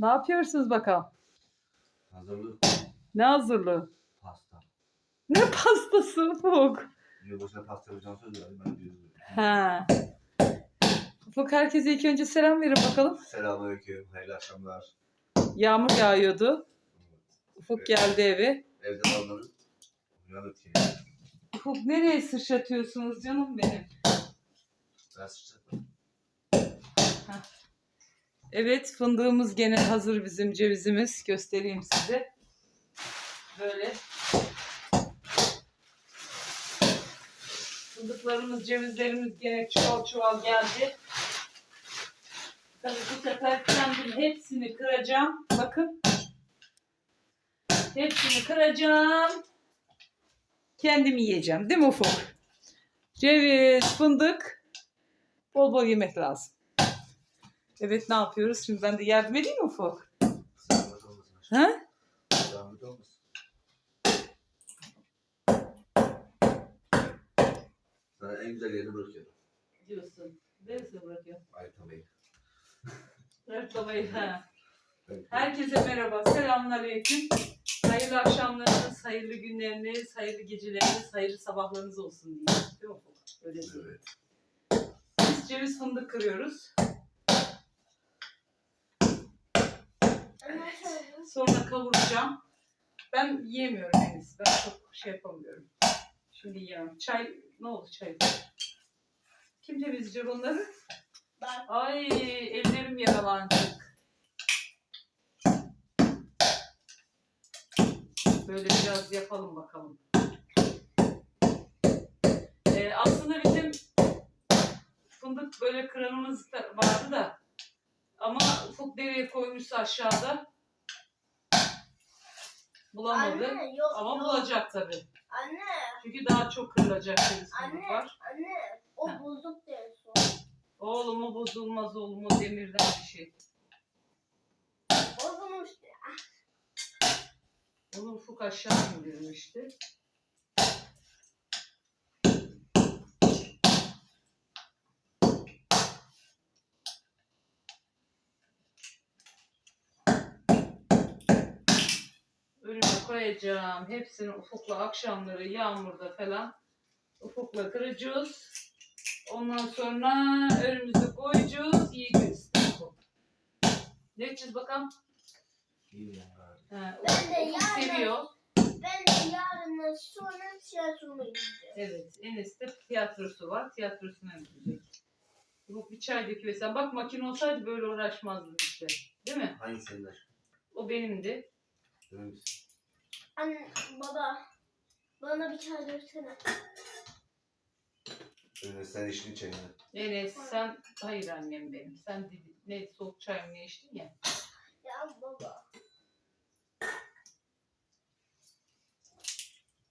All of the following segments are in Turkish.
Ne yapıyorsunuz bakalım? Hazırlık Ne hazırlığı? pasta. Ne pastası Ufuk? Yılbaşına pasta yapacağım söz verdim ben diyorum. Ha. Ufuk herkese ilk önce selam verin bakalım. Selamünaleyküm, hayırlı akşamlar. Yağmur yağıyordu. Ufuk geldi eve. Evde kalmadım. Uyanık ki. Ufuk nereye sıçratıyorsunuz canım benim? Ben sıçradım. Evet fındığımız gene hazır bizim cevizimiz. Göstereyim size. Böyle. Fındıklarımız, cevizlerimiz gene çuval çuval geldi. Tabii bu sefer kendim hepsini kıracağım. Bakın. Hepsini kıracağım. Kendim yiyeceğim. Değil mi Ufuk? Ceviz, fındık. Bol bol yemek lazım. Evet ne yapıyoruz? Şimdi ben de yardım edeyim mi Ufuk? Ha? Sana en güzel yerini bırakıyorum. Diyorsun. Neresine bırakıyorum? Ay tabii. Bırak babayı. Ha. Herkese merhaba. Selamünaleyküm. Hayırlı akşamlarınız, hayırlı günleriniz, hayırlı geceleriniz, hayırlı sabahlarınız olsun diye. Değil mi Ufuk? Öyle değil. Evet. Biz ceviz fındık kırıyoruz. Sonra kavuracağım. Ben yiyemiyorum henüz. Ben çok şey yapamıyorum. Şimdi yiyemem. Çay, ne oldu çay? Kim temizleyecek onları? Ben. Ay ellerim yaralanacak. Böyle biraz yapalım bakalım. Ee, aslında bizim fındık böyle kıranımız vardı da ama ufuk nereye koymuşsa aşağıda bulamadı. Anne yok Ama yok. bulacak tabii. Anne Çünkü daha çok kırılacak anne var. anne o Ha. bozuk diye sor. Oğlum o bozulmaz oğlum o demirden bir şey. Bozulmuş diye. Onu ufuk aşağı indirmişti. Koyacağım. Hepsini ufukla akşamları yağmurda falan ufukla kıracağız. Ondan sonra önümüze koyacağız. Yiyeceğiz. Ne yapacağız bakalım? İyi yani. Ha, Ben de ufuk yarın- seviyor. Ben de yarın sonra tiyatroma gideceğim. Evet, Enes'te tiyatrosu var. Tiyatrosuna gidecek. Bu bir çay döküyorsan. Bak makine olsaydı böyle uğraşmazdım işte. Değil mi? Hangi senin aşkım? O benimdi. Misin? Anne baba bana bir çay döksene. Ee, sen işini çayını. Enes sen, hayır annem benim. Sen dedi, ne soğuk çay mı ne içtin ya. Ya baba.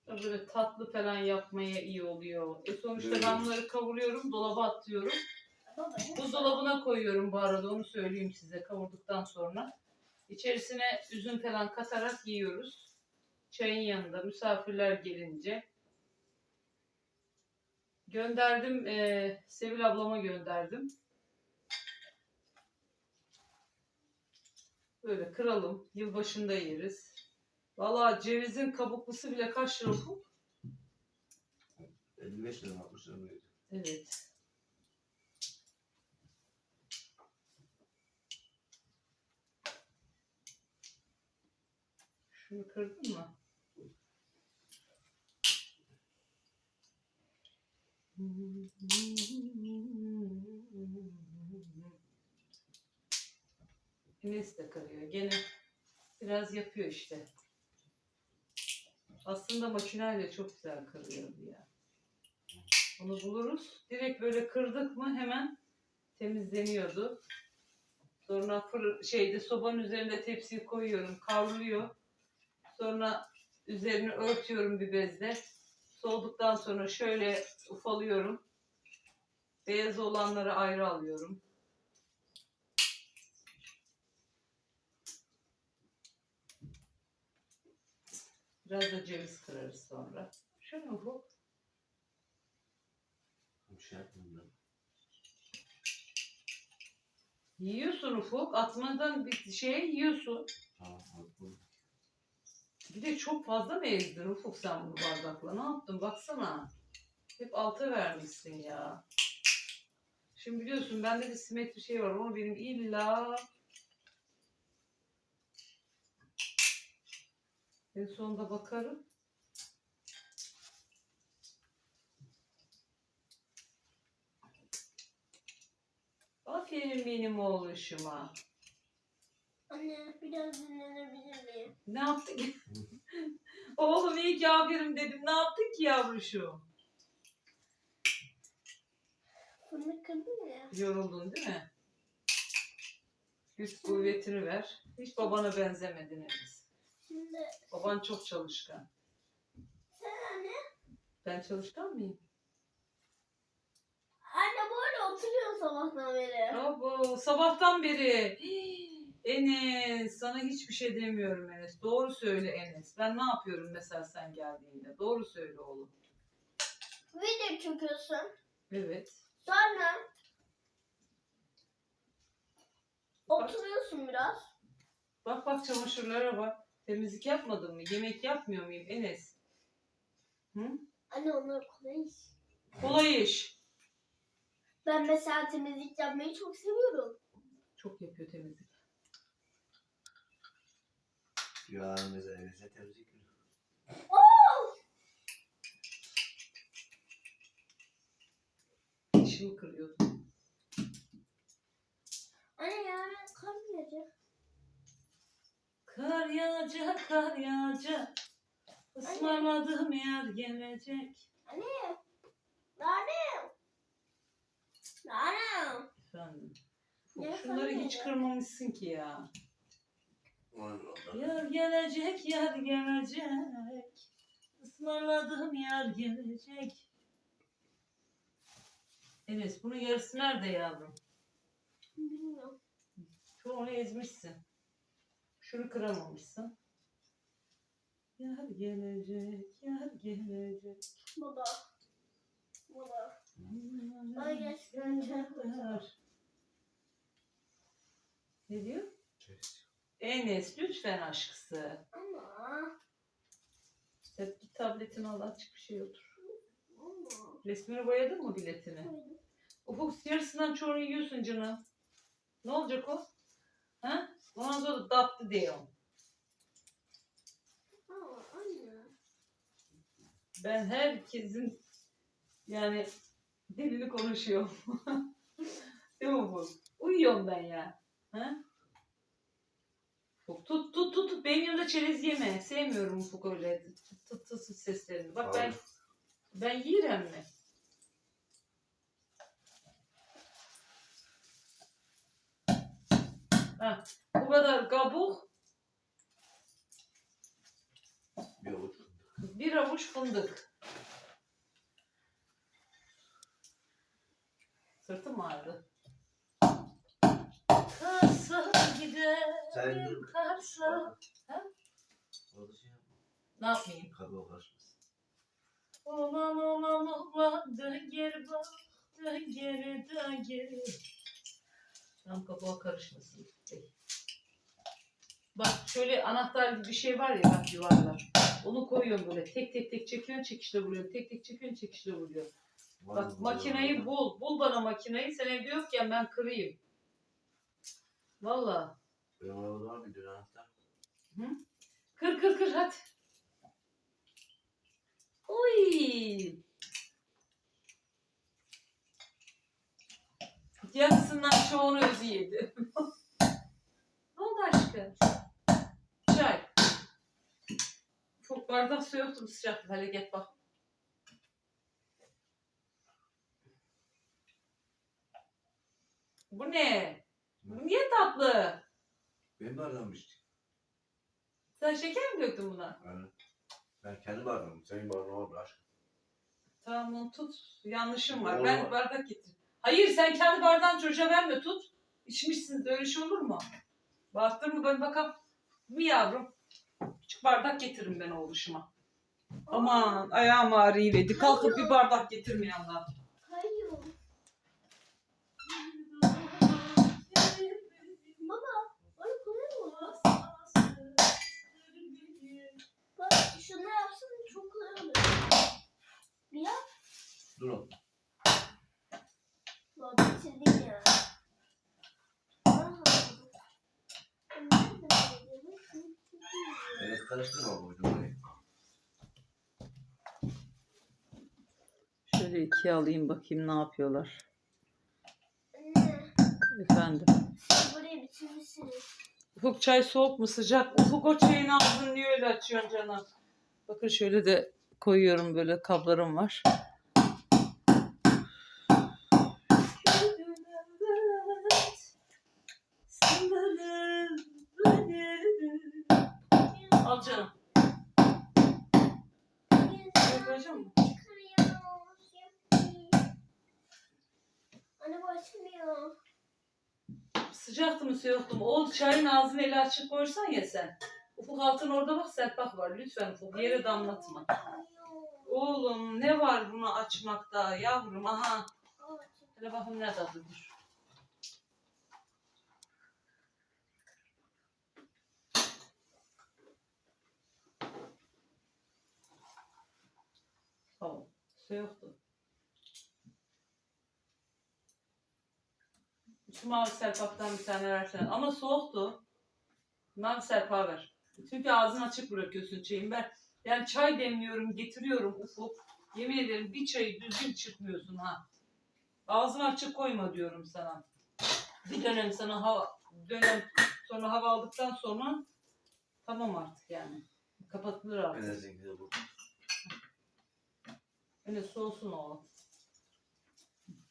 Böyle tatlı falan yapmaya iyi oluyor. E sonuçta Evet. ben bunları kavuruyorum, dolaba atıyorum. Baba? Buzdolabına koyuyorum bu arada onu söyleyeyim size kavurduktan sonra. İçerisine üzüm falan katarak yiyoruz. Çayın yanında misafirler gelince. Gönderdim, eee, Sevil ablama gönderdim. Böyle kıralım, yılbaşında yeriz. Valla cevizin kabuklusu bile kaç lira bu? 55 lira mı 60 lira mı? Evet. Şunu kırdın mı? Enes de kırıyor. Gene biraz yapıyor işte. Aslında makineyle çok güzel kırıyordu ya. Onu buluruz. Direkt böyle kırdık mı hemen temizleniyordu. Sonra fır, şeyde sobanın üzerinde tepsiyi koyuyorum. Kavruluyor. Sonra üzerini örtüyorum bir bezle. Soğuduktan sonra şöyle ufalıyorum. Beyaz olanları ayrı alıyorum. Biraz da ceviz kırarız sonra. Şöyle bu? Bir şey. Yiyorsun Ufuk. Atmadan bir şey yiyorsun. Tamam. bunu. Bir de çok fazla mı ezdin Ufuk sen bu bardakla? Ne yaptın? Baksana. Hep alta vermişsin ya. Şimdi biliyorsun bende de simetri şey var ama benim illa en sonunda bakarım. Aferin benim oğluşuma. Anne biraz dinlenebilir miyim? Ne yaptık? Oğlum iyi ki aferin dedim. Ne yaptık ki yavruşum? Fırını kırdın ya. Yoruldun değil mi? Güç kuvvetini ver. Hiç babana benzemedin henüz. Şimdi Baban çok çalışkan. sen anne. Ben çalışkan mıyım? Anne böyle oturuyor sabahtan beri. Abo, sabahtan beri. Hii, Enes, sana hiçbir şey demiyorum Enes. Doğru söyle Enes. Ben ne yapıyorum mesela sen geldiğinde? Doğru söyle oğlum. Video çekiyorsun. Evet. Sonra oturuyorsun biraz. Bak bak çamaşırlara bak. Temizlik yapmadın mı? Yemek yapmıyor muyum Enes? Hı? Anne onlar kolay iş. Kolay iş. Ben mesela temizlik yapmayı çok seviyorum. Çok yapıyor temizlik. Mesela evinize temizlik. Dişimi kırıyordu. Anne yarın kar gelecek. Kar yağacak, kar yağacak. Ismarladığım yer gelecek. Anne. Anne. Anne. Efendim. Ne Şunları hiç kırmamışsın ki ya. Yar gelecek, yar gelecek. Ismarladığım yer gelecek. Enes bunun yarısı nerede yavrum? Bilmiyorum. Çoğunu ezmişsin. Şunu kıramamışsın. Yar gelecek, yar gelecek. Baba. Baba. Ay, çok Yar. Ne diyor? Enes lütfen aşkısı. Ama. Sen git tabletini al açık bir şey otur. Ama. Resmini boyadın mı biletini? Ufuk yarısından çoğunu yiyorsun canım. Ne olacak o? Ha? Ondan sonra da tatlı diyorum. Ama anne. Ben herkesin yani dilini konuşuyorum. Değil mi Ufuk? Uyuyorum ben ya. Ha? Ufuk tut tut tut tut. Benim yanımda çerez yeme. Sevmiyorum Ufuk öyle tut tut tut seslerini. Bak ben Hayır. ben yiyirem mi? Ha, bu kadar kabuk, Bir avuç. bir avuç fındık. Sırtım ağrıdı. Karsa Sen giderim, dur. karsa. Orada şey yapma. Ne yapayım? Kabuğa karışmasın. Olan olan dön geri bak, dön geri dön geri. Tam kabuğa karışmasın. Peki. Bak şöyle anahtar gibi bir şey var ya bak yuvarlak. Onu koyuyorum böyle tek tek tek çekiyorsun çekişle vuruyorsun. Tek tek çekiyorsun çekişle vuruyorsun. Var Bak mı makineyi burada? bul. Bul bana makineyi. Sen evde yokken ben kırayım. Valla. Benim arabada var dönem anahtar. Kır kır kır hadi. Oy. Yarısından çoğunu özü yedi. ne oldu aşkım? Çay. Çok bardak su yoktu sıcak. Hele git bak. Bu ne? Bu niye tatlı? Benim bardağım işte. Sen şeker mi döktün buna? Yani ben kendi bardağım. Senin bardağın var aşkım? Tamam onu tut. Yanlışım var. Doğru Ben var. bardak getir. Hayır sen kendi bardağını çocuğa verme tut. İçmişsiniz öyle şey olur mu? Baktır mı ben bakalım. Mi yavrum? Küçük bardak getirin ben oğluşuma. Aman ayağım ağrıyıverdi. Kalkıp bir bardak getirmeyen Allah. çok kolay oluyor. Rüya? Durun. Lobby. Şey evet karıştırma babacığım orayı. Şöyle ikiye alayım bakayım ne yapıyorlar. Anne, Efendim. burayı bitirmişsiniz. Ufuk çay soğuk mu sıcak? Ufuk o çayını aldın diye öyle açıyorsun canım. Bakın şöyle de koyuyorum böyle kablarım var. Al canım. Şöyle koyacağım mı? Anne bu açmıyor. Sıcaktı mı soğuktu mu? O çayın ağzını eli açık koysan ya sen. Ufuk altın orada bak serpak var. Lütfen Ufuk yere damlatma. Oğlum ne var bunu açmakta yavrum aha. Hele bakın ne tadıdır. Tamam. Şey. Şu mavi serpaktan bir tane versen. Ama soğuktu. Mavi serpağı ver. Çünkü ağzını açık bırakıyorsun çayın. Ben yani çay demliyorum, getiriyorum ufuk. Yemin ederim bir çayı düzgün çıkmıyorsun ha. Ağzını açık koyma diyorum sana. Bir dönem sana hava, dönem sonra hava aldıktan sonra tamam artık yani. Kapatılır En artık. azından bu. Öyle soğusun o.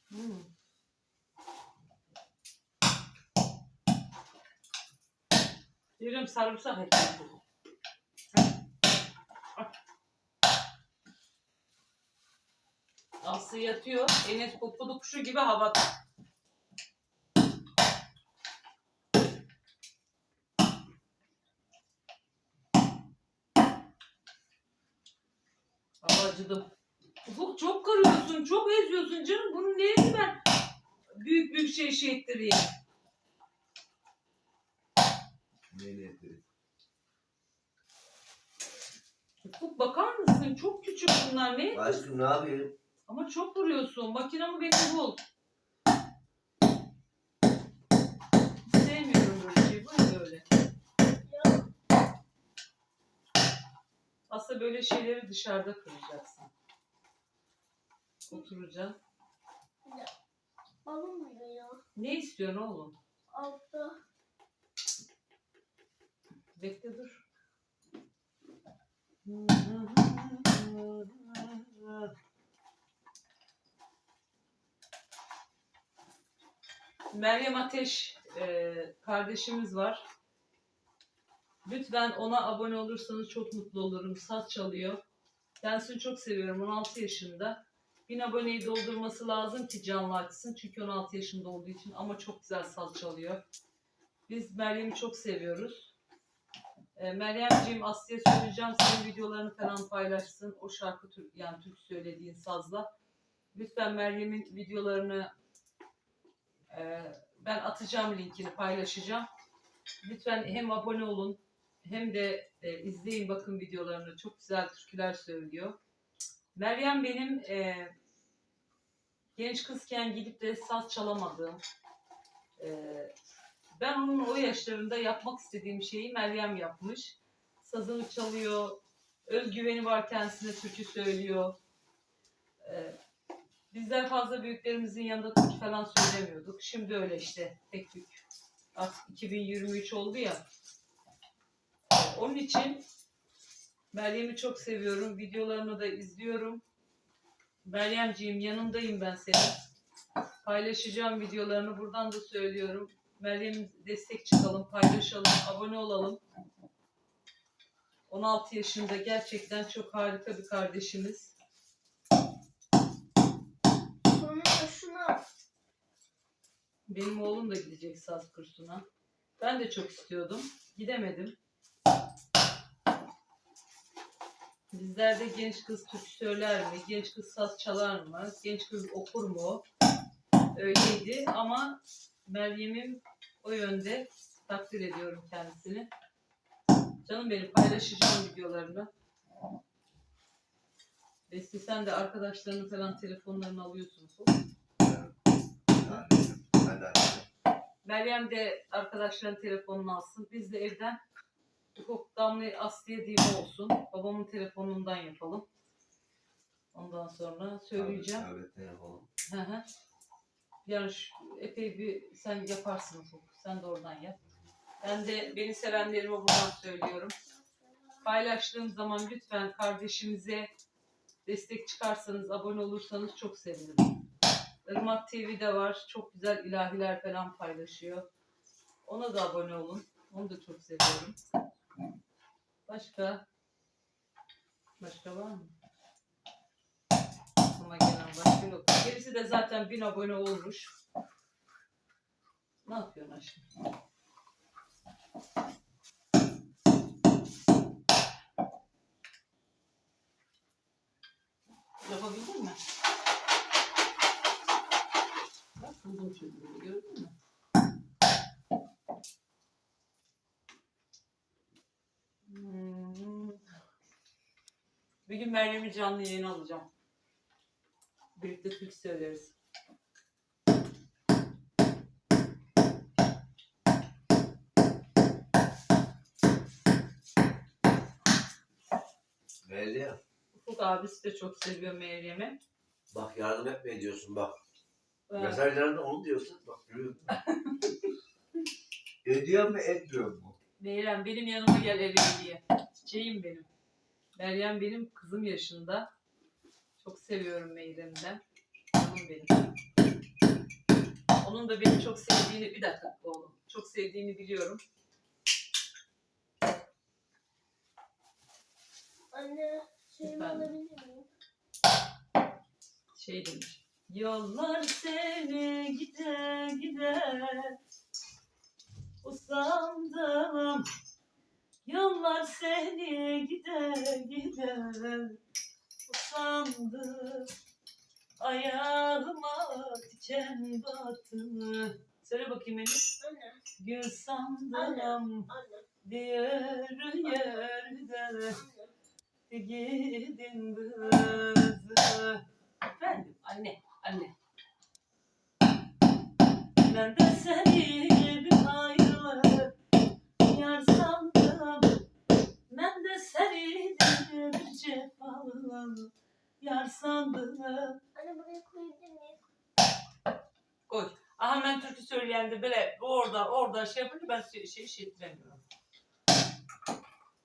Hmm. Diyorum sarımsak ekledim. Aslı yatıyor. Enes popodu kuşu gibi havada. Acıdım. Ufuk çok kırıyorsun, çok eziyorsun canım. Bunun neyini ben büyük büyük şey şey ettireyim. Ettirir? Ufuk bakar mısın? Çok küçük bunlar ne? Aşkım ne yapayım? Ama çok vuruyorsun. Makinamı beni bul. Sevmiyorum böyle şey. Bu ne böyle? Aslında böyle şeyleri dışarıda kıracaksın. Oturacaksın. Alınmıyor ya. Ne istiyorsun oğlum? Altta. Bekle dur. Meryem Ateş e, kardeşimiz var. Lütfen ona abone olursanız çok mutlu olurum. Saz çalıyor. Kendisini çok seviyorum. 16 yaşında. 1000 aboneyi doldurması lazım ki canlı açsın. Çünkü 16 yaşında olduğu için ama çok güzel saz çalıyor. Biz Meryem'i çok seviyoruz. E, Meryemciğim Aslı'ya söyleyeceğim senin videolarını falan paylaşsın. O şarkı tür, yani Türk söylediğin sazla. Lütfen Meryem'in videolarını e, ben atacağım linkini paylaşacağım. Lütfen hem abone olun hem de e, izleyin bakın videolarını. Çok güzel türküler söylüyor. Meryem benim e, genç kızken gidip de saz çalamadığım, e, ben onun o yaşlarında yapmak istediğim şeyi Meryem yapmış. Sazını çalıyor, özgüveni var kendisine türkü söylüyor. Ee, bizler fazla büyüklerimizin yanında türkü falan söylemiyorduk. Şimdi öyle işte tek tük. Artık 2023 oldu ya. Ee, onun için Meryem'i çok seviyorum. Videolarını da izliyorum. Meryemciğim yanındayım ben senin. Paylaşacağım videolarını buradan da söylüyorum. Meryem'e destek çıkalım, paylaşalım, abone olalım. 16 yaşında gerçekten çok harika bir kardeşimiz. Sonra da şuna. Benim oğlum da gidecek saz kursuna. Ben de çok istiyordum. Gidemedim. Bizlerde genç kız türkü söyler mi? Genç kız saz çalar mı? Genç kız okur mu? Öyleydi ama Meryem'im o yönde takdir ediyorum kendisini. Canım benim paylaşacağım videolarını. Besti sen de arkadaşlarının falan telefonlarını alıyorsun. Meryem de arkadaşların telefonunu alsın. Biz de evden Ufuk Damla'yı Aslı'ya diyeyim olsun. Babamın telefonundan yapalım. Ondan sonra söyleyeceğim. Sabit yapalım. Hı hı. Yani şu, epey bir sen yaparsın Ufuk. Sen de oradan yap. Ben de beni sevenlerime buradan söylüyorum. Paylaştığım zaman lütfen kardeşimize destek çıkarsanız, abone olursanız çok sevinirim. Irmak TV'de var. Çok güzel ilahiler falan paylaşıyor. Ona da abone olun. Onu da çok seviyorum. Başka? Başka var mı? Aklıma gelen başka yok. Gerisi de zaten bin abone olmuş. Ne yapıyorsun aşkım? Yapabildin mi? Bak buldum çocuğu gördün mü? Hmm. Bir gün Meryem'i canlı yayın alacağım. Birlikte Türk söyleriz. Meryem. Ufuk abisi de çok seviyor Meryem'i. Bak yardım etme ediyorsun bak. Ee, Mesajlarında onu diyorsun. Bak görüyor musun? Ediyor mu etmiyor mu? Meryem benim yanıma gel eve diye. Çiçeğim benim. Meryem benim kızım yaşında. Çok seviyorum Meryem'den. Canım benim. Onun da beni çok sevdiğini, bir dakika oğlum. Çok sevdiğini biliyorum. Anne şeyimi Efendim? alabilir miyim? Şey demiş. Yollar seni gide gide Usandım Yollar seni gide gide Usandım Ayağıma diken battı Söyle bakayım beni. Anne, Gül sandım diğer yerde. Gidin kızı. Efendim anne, anne. Ben de seni bir ayrılık yar. Ben bir cefalı yar sandım. Anne buraya koyabilir miyim? Koy. Aha hemen türkü söyleyen de böyle orada orada şey yapınca ben şey, şey, şey ettiremiyorum.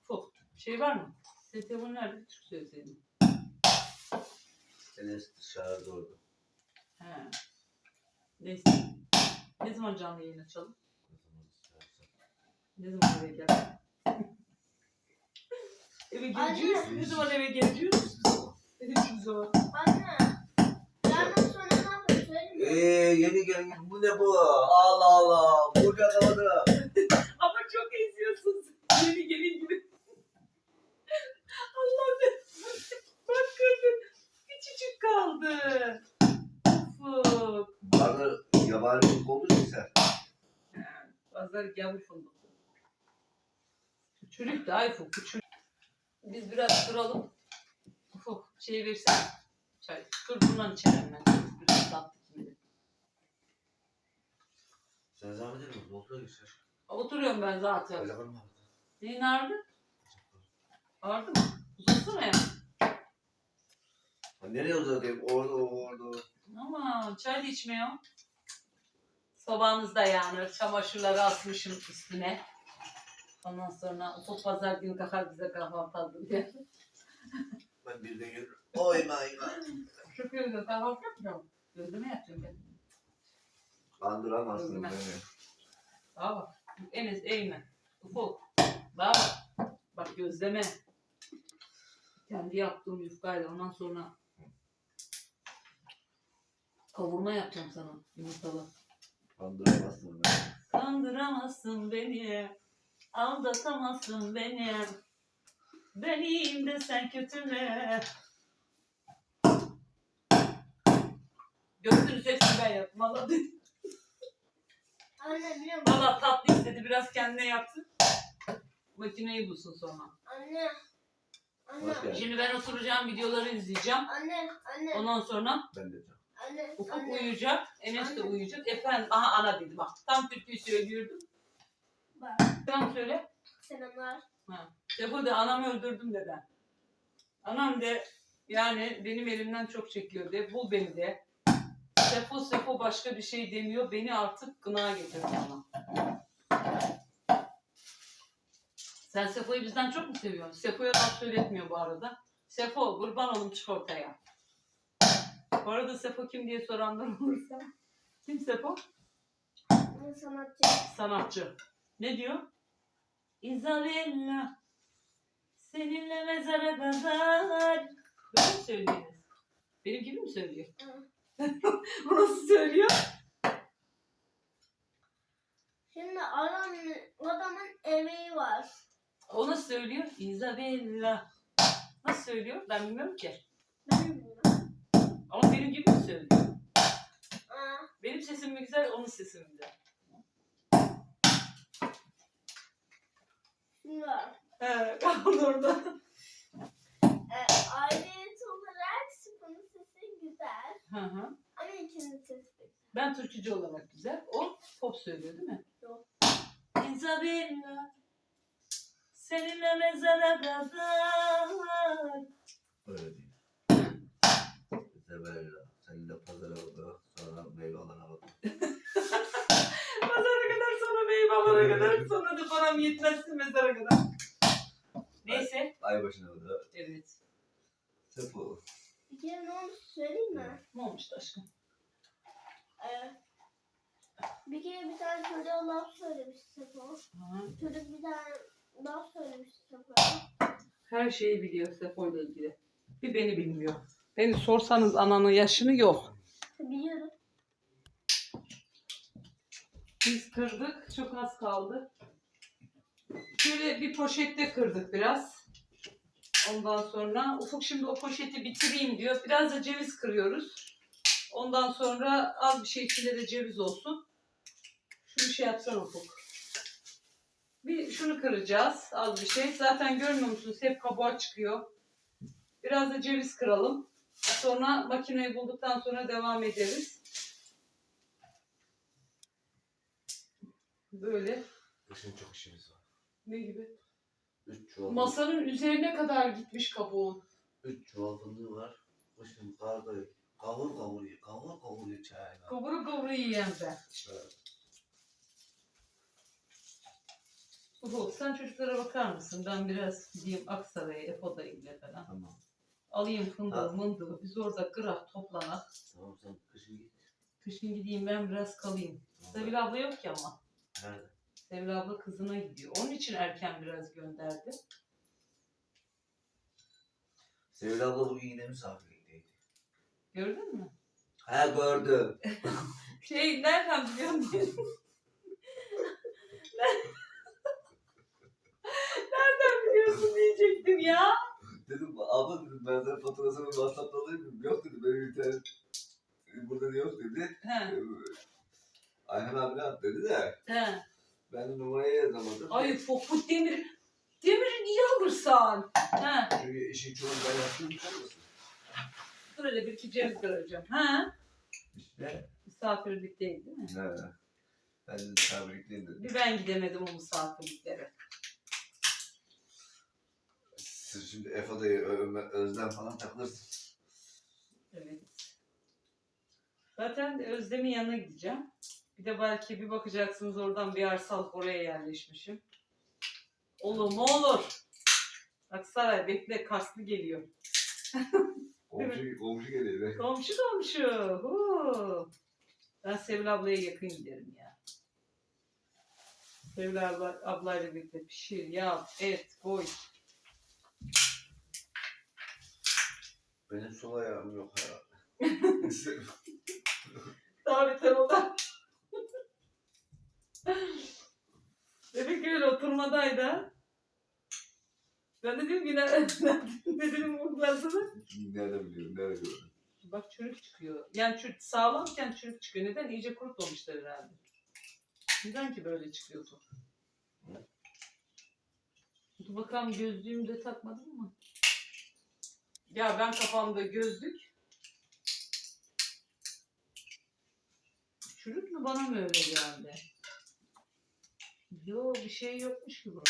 Fok. Şey var mı? Senin telefon nerede? Bir Türkü söyleseydin. Enes dışarıda orada. He. Neyse. Ne zaman canlı yayın açalım? Ne zaman eve gel? eve geleceğiz. Anne. Ne zaman eve geleceğiz? Hiçbir zaman. Anne. Yarın sonra ne yapayım söyleyeyim mi? Eee yeni gelmiş bu ne bu? Allah Allah. Burada kaldı. Ama çok eziyorsun. Yeni gelin gibi. Allah'ım. Bak kadın. Küçücük kaldı. Ufuk. Bana yabani bir oldu ki sen. Bazıları yavru fındık. Çürük de ay Ufuk. bu Çürük. Biz biraz duralım. Ufuk şey versen. Çay. Dur bundan içerim ben. Biraz tatlı şimdi. Sen zahmet etme. Volta geçer. Oturuyorum ben zaten. Telefon mu vardı? Neyin ağrıdı? Ağrıdı mı? Uzatsana ya. Ha, Nereye uzatayım? Orada orada. Ama çay da içmiyor. Sobanızda yanır. Çamaşırları asmışım üstüne. Ondan sonra ufuk pazar günü kalkar bize kahvaltı hazır diye. Ben bir de yürü. Oyma oyma. Şükür de kahvaltı yapmıyorum. Gözüme yapacağım ben. Kandıramazsın Özlem. beni. Bana bak. Enes eğme. Ufuk. Bana bak. Bak gözleme. Kendi yaptığım yufkayla ondan sonra kavurma yapacağım sana yumurtalı. Kandıramazsın beni. Kandıramazsın beni, aldatamazsın beni. Ben iyiyim de sen kötüme. Gördünüz hepsini ben yaptım. Valla, Anne biliyor musun? valla tatlı istedi biraz kendine yaptı. Makineyi bulsun sonra. Anne. Anne. Hoş geldin. Şimdi ben oturacağım videoları izleyeceğim. Anne. Anne. Ondan sonra Ben de. Anne. Ufuk Anne. uyuyacak, Enes de Anne. uyuyacak. Efendim, aha ana dedi bak. Tam türküyü söylüyordum. Bak. Sen söyle. Selamlar. Ha. Sefo de anamı öldürdüm de ben. Anam de yani benim elimden çok çekiyor de. Bul beni de. Sefo Sefo başka bir şey demiyor. Beni artık gına getirdi ama. Sen Sefo'yu bizden çok mu seviyorsun? Sefo'ya laf söyletmiyor bu arada. Sefo kurban olum çık ortaya. Bu arada Sefo kim diye soranlar olursa. Kim Sefo? Sanatçı. sanatçı. Ne diyor? Isabella seninle mezara kadar. Böyle mi söylüyorsunuz? Benim gibi mi söylüyor? O nasıl söylüyor? Şimdi adam, adamın emeği var. O nasıl söylüyor? Isabella. Nasıl söylüyor? Ben bilmiyorum ki. Ben bilmiyorum. Ama benim gibi mi söylüyor? Aa, Benim sesim mi güzel, onun sesi mi güzel? Var. He, kaldı orada. Aidiyet olarak sıfırın sesi güzel. Hı hı. Ama ikinin sesi de Ben türkücü olarak güzel. O pop söylüyor değil mi? Yok. Isabella seninle mezara kadar. Öyle değil. Isabella. Sen de pazara bak. Sonra meyve alana bak. Pazara kadar sonra da param yetmezse mezara kadar. Neyse. Ay başına da. Evet. Sefo. Bir kere ne olmuş söyleyeyim mi? Ne olmuştu aşkım? Ee, bir kere bir tane çocuğa laf söylemiş Sefo. Çocuk bir tane laf söylemiş Sefo'ya. Her şeyi biliyor Sefo ile ilgili. Bir beni bilmiyor. Beni sorsanız ananın yaşını yok. Biliyorum. Biz kırdık. Çok az kaldı. Şöyle bir poşette kırdık biraz. Ondan sonra Ufuk şimdi o poşeti bitireyim diyor. Biraz da ceviz kırıyoruz. Ondan sonra az bir şey içinde de ceviz olsun. Şunu şey yapsana Ufuk. Bir şunu kıracağız az bir şey. Zaten görmüyor musunuz? Hep kabuğa çıkıyor. Biraz da ceviz kıralım. Sonra makineyi bulduktan sonra devam ederiz. Böyle. Kışın çok işimiz var. Ne gibi? Üç çuval. Masanın üzerine kadar gitmiş kabuğun. Üç çuval fındığı var. Kışın karda kavur kavur ye. Kavur kavur ye çayla. Kavuru kavuru yiyen ben. Evet. Uhu, sen çocuklara bakar mısın? Ben biraz gideyim Aksaray'a, Efo ile falan. Tamam. Alayım fındığı, Ha. mındığı. Biz orada kırak toplanak. Tamam sen kışın git. Kışın gideyim ben biraz kalayım. Tamam. Sevil abla yok ki ama. Nerede? Sevil abla kızına gidiyor. Onun için erken biraz gönderdi. Sevil abla bugün yine misafirlikteydi. Gördün mü? Ha gördüm. Şey nereden biliyorsun diye. nereden biliyorsun diyecektim ya. Dedim abla dedim ben sana faturasını WhatsApp'ta alayım mı? Yok dedi benim internet burada da yok dedi. He, Ayhan abi at dedi de he. ben numarayı yazamadım. Ay Fokut Demir. Demir'i niye alırsan? He. Çünkü işin çoğunu ben yaptım biliyor musun? Dur hele bir iki ceviz kıracağım. Ha? İşte. Misafirlikteydi değil mi? Ne? Ben de misafirlikteyim dedim. Bir ben gidemedim o misafirliklere. Siz şimdi Efa'dayı Özlem falan takılırsın. Evet. Zaten Özlem'in yanına gideceğim. Bir de belki bir bakacaksınız oradan bir arsa alıp oraya yerleşmişim. Olur mu olur. Aksaray bekle Karslı geliyor. Komşu, komşu geliyor. Komşu komşu. Huu. Ben Sevil ablaya yakın giderim ya. Sevil abla, ablayla birlikte pişir, yap, et, koy. Benim sol ayağım yok herhalde. Daha beter o da. Ki öyle oturmadaydı. Ben de diyorum ki ne, dedim ben sana? Nerede biliyorum, nerede gördüm. Bak çürük çıkıyor. Yani çürük, sağlamken çürük çıkıyor. Neden? İyice kurutmamışlar herhalde. Neden ki böyle çıkıyordu? Dur bakalım gözlüğümü de takmadım mı? Ya ben kafamda gözlük. Çürük mü bana mı öyle geldi? Yo bir şey yokmuş ki bunun.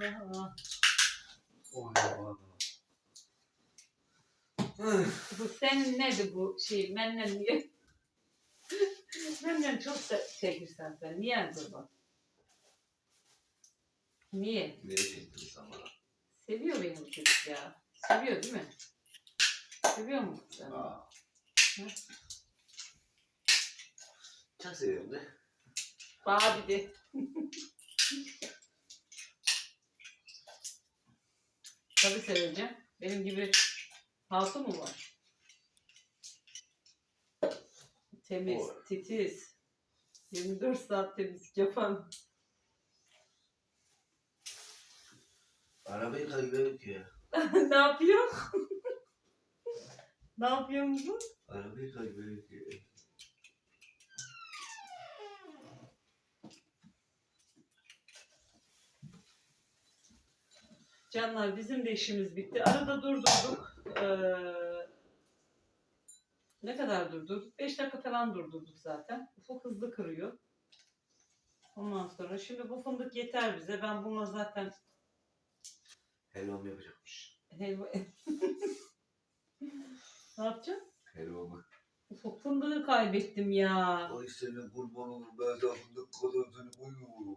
Yana Oy baba. Bu senin nedir bu şey? Benden niye? Benden çok se- çekirsen sen. Niye acaba? Niye? Niye çektin sen bana? Seviyor benim çocuk ya. Seviyor değil mi? Seviyor mu sen? Aa. Çok seviyorum de. Bana bir de. Tabii seveceğim. Benim gibi hatun mu var? Temiz, Var. titiz. 24 saat temizlik yapan. Arabayı kaybediyor ki ya. ne yapıyor? ne yapıyor musun? Arabayı kaybediyor ki. Canlar bizim de işimiz bitti. Arada durdurduk. Ee, ne kadar durdurduk? 5 dakika falan durdurduk zaten. Ufuk hızlı kırıyor. Ondan sonra şimdi bu fındık yeter bize. Ben bununla zaten Helvam yapacakmış. helva... ne yapacağım? Helvamı. Ufuk fındığı kaybettim ya. Ay senin kurban olur. Ben sana fındık kadar seni uyuyorum.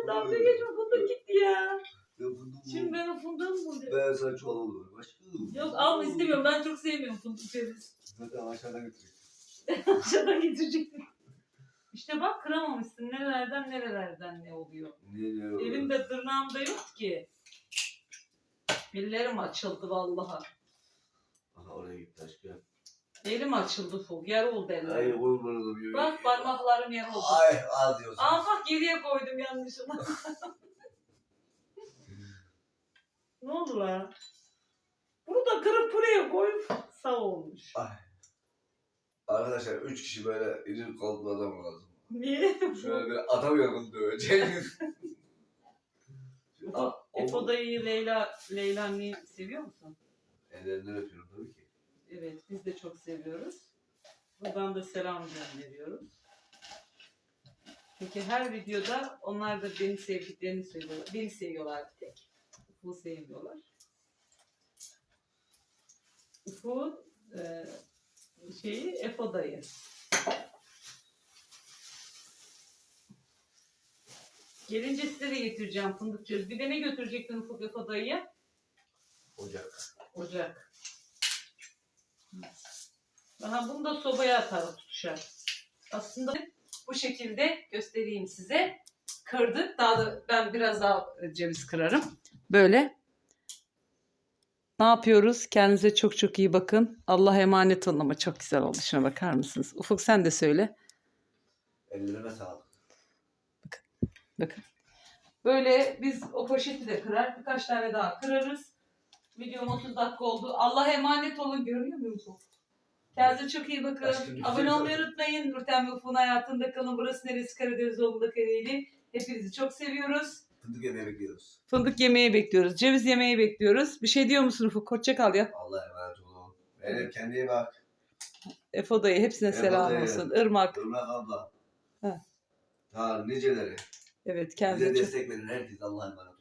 Ya dalga geçme fındık gitti ya. Ya fındık Şimdi ben o fındığı mı bulayım? Ben sana çuval alıyorum. Aşkım. Yok alma istemiyorum. Ben çok sevmiyorum fındık ceviz. Zaten aşağıdan getirecek. Aşağıdan getirecektim. İşte bak kıramamışsın. Nerelerden nerelerden ne oluyor. Niye ne oluyor? Elimde tırnağımda yok ki. Ellerim açıldı vallahi. Aha oraya gitti aşkım. Elim açıldı full. Yer oldu Ay ellerim. kurban olayım. Bak parmaklarım yer oldu. Ay az diyorsun. Aa bak geriye koydum yanlışlıkla. ne oldu lan? Bunu da kırıp buraya koyup sağ olmuş. Arkadaşlar üç kişi böyle iri kalpli adam lazım. Niye? Şöyle bir atamıyorum dövecek. Aa, Efo dayıyı Leyla, Leyla anneyi seviyor musun? Ellerinden öpüyorum tabii ki. Evet biz de çok seviyoruz. Buradan da selam gönderiyoruz. Peki her videoda onlar da beni sevdiklerini söylüyorlar. Beni seviyorlar bir tek. Ufuk'u sevmiyorlar. Ufuk'un e, şeyi Efo dayı. Gelince size de getireceğim fındık cevizi. Bir de ne götürecektin Ufuk Efo dayıya? Ocak. Ocak. Aha bunu da sobaya atarım tutuşar. Aslında bu şekilde göstereyim size. Kırdık. Daha da ben biraz daha ceviz kırarım. Böyle. Ne yapıyoruz? Kendinize çok çok iyi bakın. Allah'a emanet olun ama çok güzel oldu. Şuna bakar mısınız? Ufuk sen de söyle. Ellerine sağlık. Bakın. Böyle biz o poşeti de kırar. Birkaç tane daha kırarız. Videom 30 dakika oldu. Allah'a emanet olun. Görüyor musun? Kendinize çok iyi bakın. Aşkım, Abone olmayı unutmayın. Nurten ve Ufuk'un hayatında kalın. Burası neresi? Karadeniz Zonguldak Ereğli. Hepinizi çok seviyoruz. Fındık yemeğe bekliyoruz. Fındık yemeği bekliyoruz. Ceviz yemeği bekliyoruz. Bir şey diyor musun Ufuk? Hoşça kal ya. Allah'a emanet olun. Benim kendine bak. Efo dayı hepsine Efo selam dayı. olsun. Irmak. Irmak abla. Ha. Ha niceleri. Evet Bize kendinize çok destek verin herkes Allah'a emanet